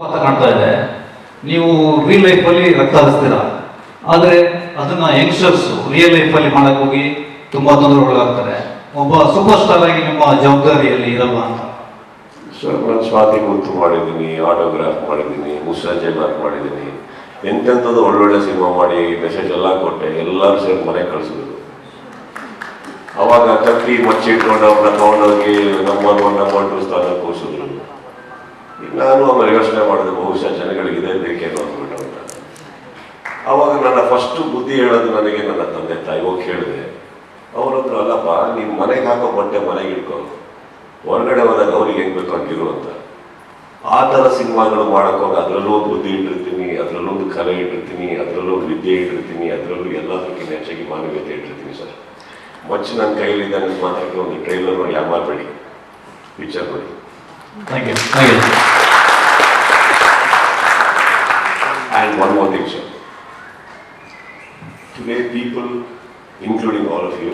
ಮಾತನಾಡ್ತಾ ಇದೆ. ನೀವು ರಿಯಲ್ ಲೈಫಲ್ಲಿ ರಕ್ತ ಹರಿಸ್ತೀರಾ? ಆದರೆ ಅದನ್ನ ಯಂಗ್ಸ್ಟರ್ಸ್ ರಿಯಲ್ ಲೈಫಲ್ಲಿ ಮಾಡಕ್ ಹೋಗಿ ತುಂಬಾ ತೊಂದರೆಗೊಳಗಾಗ್ತಾರೆ. ಒಬ್ಬ ಸೂಪರ್ ಸ್ಟಾರ್ ಆಗಿ ನಿಮ್ಮ ಜವಾಬ್ದಾರಿಯಲ್ಲಿ ಇರಲ್ಲ ಅಂತ? ಸರ್ ಸ್ವಾತಿ ಗುರುತು ಮಾಡಿದ್ದೀನಿ ಆಟೋಗ್ರಾಫ್ ಮಾಡಿದ್ದೀನಿ, ಮುಸ್ಸಾಜೆ ಮಾರ್ಕ್ ಮಾಡಿದ್ದೀನಿ. ಎಂತೆಂಥದ್ದು ಒಳ್ಳೊಳ್ಳೆ ಸಿನಿಮಾ ಮಾಡಿ ಮೆಸೇಜ್ ಎಲ್ಲ ಕೊಟ್ಟೆ, ಎಲ್ಲರೂ ಸೇರಿ ಮನೆ ಕಳಿಸಿದ್ರು. ಅವಾಗ ಕತ್ತಿ ಮಚ್ಚಿಟ್ಕೊಂಡು ಅವ್ರನ್ನ ತಗೊಂಡೋಗಿ ನಂಬರ್ ಒನ್ ನಂಬರ್ ಟು ಸ್ಥಾನ ಕೂರಿಸಿದ್ರು. ನಾನು ಆಮೇಲೆ ಯೋಚನೆ ಮಾಡಿದೆ, ಬಹುಶಃ ಜನಗಳಿಗೆ ಇದೇ ಬೇಕೇನೋ ಅಂದ್ಬಿಟ್ಟು ಅಂತ. ಅವಾಗ ನನ್ನ ಫಸ್ಟ್ ಬುದ್ಧಿ ಹೇಳೋದು ನನಗೆ ನನ್ನ ತಂದೆ ತಾಯಿ ಹೋಗಿ ಅವರತ್ರ ಅವರಂದ್ರು ಅಲ್ಲಪ್ಪ, ನೀನು ಮನೆಗೆ ಹಾಕೋ ಬಟ್ಟೆ ಮನೆಗೆ ಇಟ್ಕೊಂಡು ಹೊರಗಡೆ ಹೋದಾಗ ಅವ್ರಿಗೆ ಹೆಂಗ್ ಬೇಕು ಹಂಗಿರು ಅಂತ. ಆ ಥರ ಸಿನಿಮಾಗಳು ಮಾಡೋಕ್ಕೋಗಿ ಅದರಲ್ಲೂ ಒಂದು ಬುದ್ಧಿ ಇಟ್ಟಿರ್ತೀನಿ, ಅದರಲ್ಲೂ ಒಂದು ಕಲೆ ಇಟ್ಟಿರ್ತೀನಿ, ಅದರಲ್ಲೂ ವಿದ್ಯೆ ಇಟ್ಟಿರ್ತೀನಿ, ಅದರಲ್ಲೂ ಎಲ್ಲದಕ್ಕಿಂತ ಹೆಚ್ಚಾಗಿ ಮಾನವೀಯತೆ ಇಟ್ಟಿರ್ತೀನಿ ಸರ್. ಮಚ್ಚಿ ನನ್ನ ಕೈಯಲ್ಲಿ ನನಗೆ ಮಾತ್ರಕ್ಕೆ ಒಂದು ಟ್ರೈಲರ್ ಯಾವ ಮಾಡಬೇಡಿ ಪಿಕ್ಚರ್ ನೋಡಿ. Thank you thank you And one more thing, sir. Today, people, including all of you,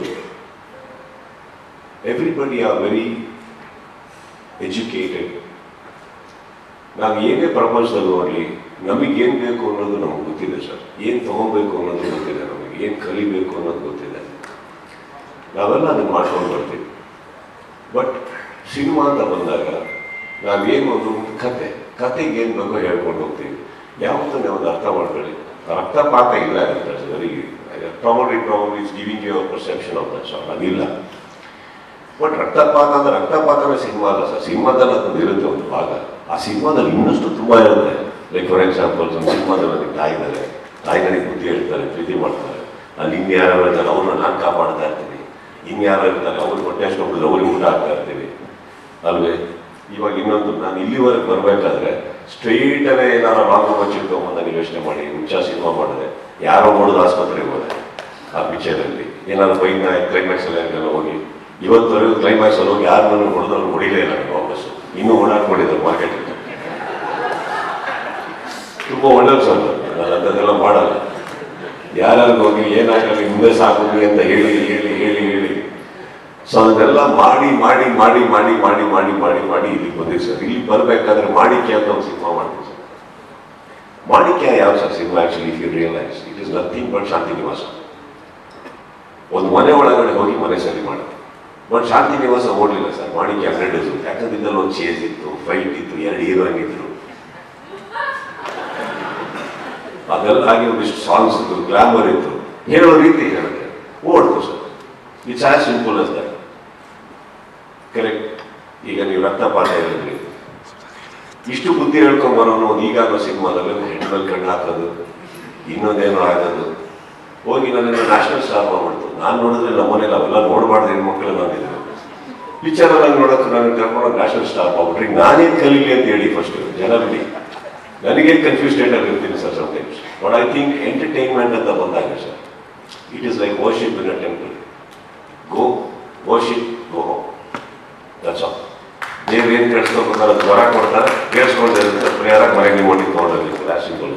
everybody are very educated. ನಾವು ಏನೇ ಪ್ರಪಂಚದಲ್ಲಿ ನೋಡಲಿ ನಮಗೇನು ಬೇಕು ಅನ್ನೋದು ನಮ್ಗೆ ಗೊತ್ತಿದೆ ಸರ್ ಏನು ತಗೊಬೇಕು ಅನ್ನೋದು ಗೊತ್ತಿದೆ ನಮಗೆ ಏನು ಕಲಿಬೇಕು ಅನ್ನೋದು ಗೊತ್ತಿದೆ ನಾವೆಲ್ಲ ಅದನ್ನು ಮಾಡ್ಕೊಂಡು ಬರ್ತೀವಿ ಬಟ್ ಸಿನಿಮಾ ಅಂತ ಬಂದಾಗ ನಾವೇನು ಒಂದು ಕತೆ, ಕತೆಗೆ ಏನು ಬೇಕೋ ಹೇಳ್ಕೊಂಡು ಹೋಗ್ತೀವಿ. ಯಾವತ್ತೂ ಒಂದು ಅರ್ಥ ಮಾಡ್ಕೊಳ್ಳಿ. ರಕ್ತಪಾತ ಇಲ್ಲ probably is giving your perception of that shot ಅದಿಲ್ಲ. ಬಟ್ ರಕ್ತಪಾತ ಅಂದ್ರೆ ರಕ್ತಪಾತವೇ ಸಿನಿಮಾ ಅಲ್ಲ ಸರ್. ಸಿನಿಮಾದಲ್ಲಿ ಅದೊಂದು ಇರುತ್ತೆ ಒಂದು ಭಾಗ. ಆ ಸಿನಿಮಾದಲ್ಲಿ ಇನ್ನಷ್ಟು ತುಂಬ ಇರುತ್ತೆ. ಲೈಕ್ ಫಾರ್ ಎಕ್ಸಾಂಪಲ್ ಒಂದು ಸಿನಿಮಾದಲ್ಲಿ ತಾಯಿ ಇದ್ದಾರೆ ತಾಯಿ ಬುದ್ಧಿ ಹೇಳ್ತಾರೆ, ಪ್ರೀತಿ ಮಾಡ್ತಾರೆ. ಅಲ್ಲಿ ಇನ್ಯಾರೋ ಇರ್ತಾರೆ ಅವ್ರನ್ನ ನಾನು ಕಾಪಾಡ್ತಾ ಇರ್ತೀನಿ. ಇನ್ಯಾರೋ ಇರ್ತಾರೆ ಅವ್ರಿಗೆ ಹೊಟ್ಟೆ ಅಷ್ಟು ಅವ್ರಿಗೆ ಊಟ ಆಗ್ತಾ ಇರ್ತೀವಿ. ಅಲ್ವೇ? ಇವಾಗ ಇನ್ನೊಂದು ನಾನು ಇಲ್ಲಿವರೆಗೆ ಬರಬೇಕಾದ್ರೆ ಸ್ಟ್ರೈಟಲ್ಲೇ ಏನಾರು ರಾಂಗ್ ನಾನು ಯೋಚನೆ ಮಾಡಿ, ಹುಚ್ಚ ಸಿನಿಮಾ ಮಾಡಿದೆ. ಯಾರೋ ಮಾಡೋದು ಆಸ್ಪತ್ರೆಗೆ ಹೋದೆ ಆ ಪಿಕ್ಚರಲ್ಲಿ ಏನಾದ್ರು ಬೈನ ಕ್ಲೈಮ್ಯಾಕ್ಸ್ ಎಲ್ಲ ಹೋಗಿ. ಇವತ್ತವರೆಗೂ ಕ್ಲೈಮ್ಯಾಕ್ಸ್ ಅಲ್ಲಿ ಹೋಗಿ ಯಾರು ನನ್ನ ಹೊಡೆದವ್ರು ಹೊಡಿಲೇ ಇಲ್ಲ ನನಗೆ ವಾಪಸ್ಸು. ಇನ್ನೂ ಓಡಾಡ್ಕೊಂಡಿದ್ದಾರೆ ಮಾರ್ಕೆಟ್ ತುಂಬ ಒಳ್ಳೆಯದು ಸರ್ ನಾನು ಅಂಥದ್ದೆಲ್ಲ ಮಾಡಲ್ಲ. ಯಾರ್ಯಾರಿಗೆ ಹೋಗಿ ಏನಾಗಲಿ ಹಿಂದೆ ಸಾಕು ಅಂತ ಹೇಳಿ ಸೊ ಅದನ್ನೆಲ್ಲ ಮಾಡಿ ಮಾಡಿ ಮಾಡಿ ಮಾಡಿ ಮಾಡಿ ಮಾಡಿ ಮಾಡಿ ಮಾಡಿ ಇಲ್ಲಿಗೆ ಬಂದಿವಿ ಸರ್. ಇಲ್ಲಿ ಬರಬೇಕಾದ್ರೆ ಮಾಣಿಕ್ಯ ಅಂತ ಒಂದು ಸಿನಿಮಾ ಮಾಡ್ತೀವಿ ಸರ್. ಮಾಣಿಕ್ಯ ಯಾವ sir cinema actually if you realise it is nothing but Shanti Nivasa. ಒಂದು ಮನೆ ಒಳಗಡೆ ಹೋಗಿ ಮನೆ ಸರಿ ಮಾಡುತ್ತೆ. ಬಟ್ ಶಾಂತಿ ನಿವಾಸ ಓಡಲಿಲ್ಲ ಸರ್. ಮಾಣಿಕ್ಯ ಹಂಡ್ರೆಡ್ ಡೇಸ್ ಯಾಕಂದ್ರೆ ಒಂದು ಚೇಸ್ ಇತ್ತು ಫೈಟ್ ಇತ್ತು, ಎರಡು ಹೀರೋಯಿನ್ ಇದ್ರು. ಅದೆಲ್ಲ ಆಗಿ ಒಂದಿಷ್ಟು ಸಾಂಗ್ಸ್ ಇತ್ತು ಗ್ಲಾಮರ್ ಇತ್ತು. ಹೇಳೋ ರೀತಿ ಹೇಳುತ್ತೆ. ಓಡ್ತು sir. It's as simple as correct ಈಗ ನೀವು ರಕ್ತಪಾತ ಹೇಳಿದ್ರಿ. ಇಷ್ಟು ಬುದ್ಧಿ ಹೇಳ್ಕೊಂಬರೋನು ಈಗಾಗಲೂ ಸಿನಿಮಾದಲ್ಲಿ ಹೆಣ್ಣಲ್ಲಿ ಕಣ್ಣು ಹಾಕೋದು, ಇನ್ನೊಂದೇನೋ ಆಗೋದು. ಹೋಗಿ ನನಗೆ ನ್ಯಾಷನಲ್ ಸ್ಟಾರ್ ಮಾಡ್ಬಿಡ್ತು ನಾನು ನೋಡಿದ್ರೆ ನಮ್ಮ ಮನೇಲಿ ಅವೆಲ್ಲ ನೋಡಬಾರ್ದು ಹೆಣ್ಮಕ್ಳು ನಾನಿದ್ರು ಪಿಕ್ಚರ್ ಎಲ್ಲ ನೋಡೋಕ್ಕೆ ನಾನು ಕರ್ಕೊಂಡು ನ್ಯಾಷನಲ್ ಸ್ಟಾರ್ ಮಾಡ್ಬಿಟ್ರಿ. ನಾನೇನು ಕಲೀಲಿ ಅಂತ ಹೇಳಿ ಫಸ್ಟ್ ಜನ ಬಿಡಿ ನನಗೆ confuse ಆಗಿರ್ತೀನಿ sir sometimes but I think entertainment ಅಂತ ಬಂದಾಗ sir it is like worship in a temple go worship ಕೆಲಸ ನೀವೇನು ತಿಳಿಸ್ಬೇಕು ara ಹೊರ ಕೊಡ್ತಾರೆ ಕೇಳಿಸ್ಕೊಂಡಿರುತ್ತೆ ಪರಿಹಾರ ಮನೆಗೆ ಓಡಿ ತೊಗೊಂಡೋಗಿ ರಾಶಿಗಳು